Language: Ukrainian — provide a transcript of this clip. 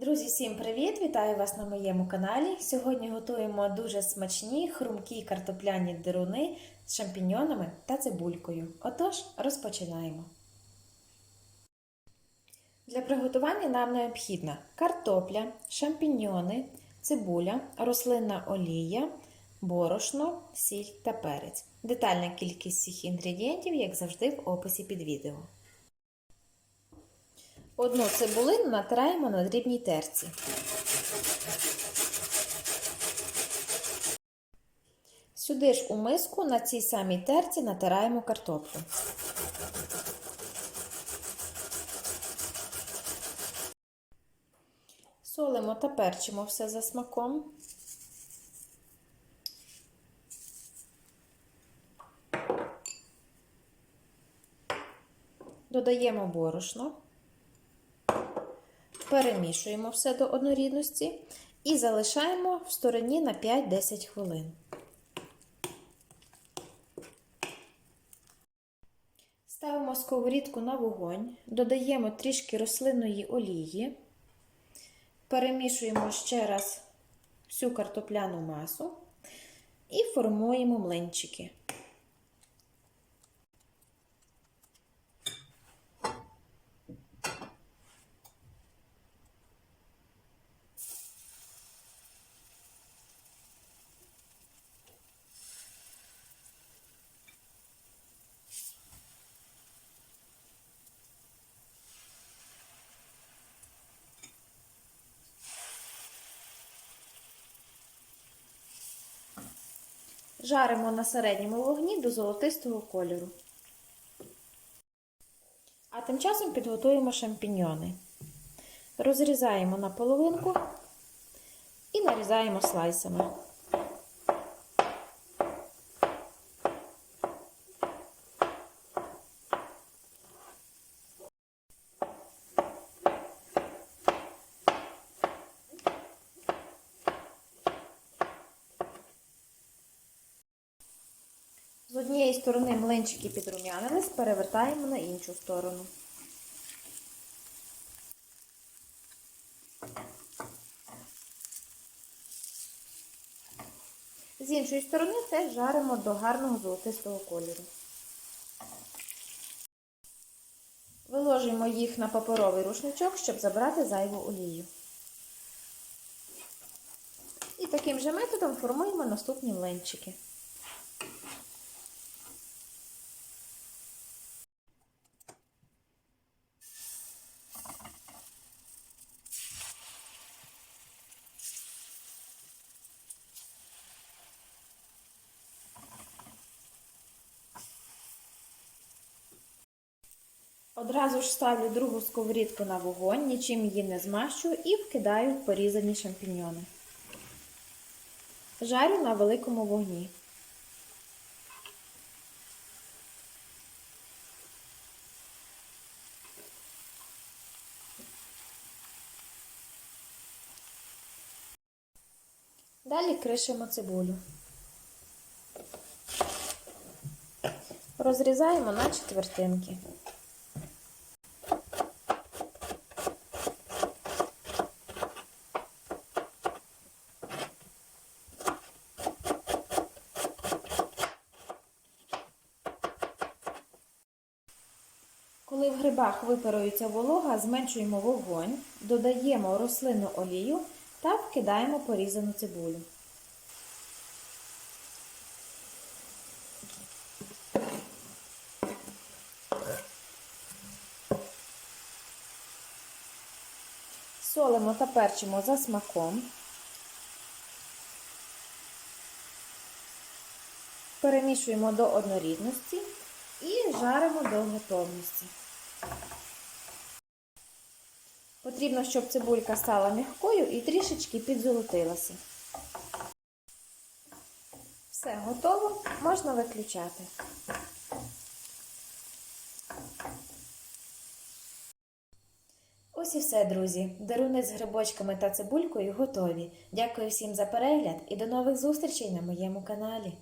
Друзі, всім привіт! Вітаю вас на моєму каналі. Сьогодні готуємо дуже смачні хрумкі картопляні дируни з шампіньонами та цибулькою. Отож, розпочинаємо. Для приготування нам необхідна картопля, шампіньони, цибуля, рослинна олія, борошно, сіль та перець. Детальна кількість всіх інгредієнтів, як завжди, в описі під відео. Одну цибулину натираємо на дрібній терці. Сюди ж у миску на цій самій терці натираємо картоплю. Солимо та перчимо все за смаком. Додаємо борошно. Перемішуємо все до однорідності і залишаємо в стороні на 5-10 хвилин. Ставимо сковорідку на вогонь, додаємо трішки рослинної олії, перемішуємо ще раз всю картопляну масу і формуємо млинчики. Жаримо на середньому вогні до золотистого кольору. А тим часом підготуємо шампіньйони. Розрізаємо на половинку і нарізаємо слайсами. З однієї сторони млинчики підрумянились, перевертаємо на іншу сторону. З іншої сторони теж жаримо до гарного золотистого кольору. Виложуємо їх на паперовий рушничок, щоб забрати зайву олію. І таким же методом формуємо наступні млинчики. Одразу ж ставлю другу сковорідку на вогонь, нічим її не змащую і вкидаю порізані шампіньони. Жарю на великому вогні. Далі кришимо цибулю. Розрізаємо на четвертинки. Коли в грибах випарується волога, зменшуємо вогонь, додаємо рослинну олію та вкидаємо порізану цибулю. Солимо та перчимо за смаком. Перемішуємо до однорідності і жаримо до готовності. Потрібно, щоб цибулька стала м'якою і трішечки підзолотилася. Все готово, можна виключати. Ось і все, друзі. Деруни з грибочками та цибулькою готові. Дякую всім за перегляд і до нових зустрічей на моєму каналі.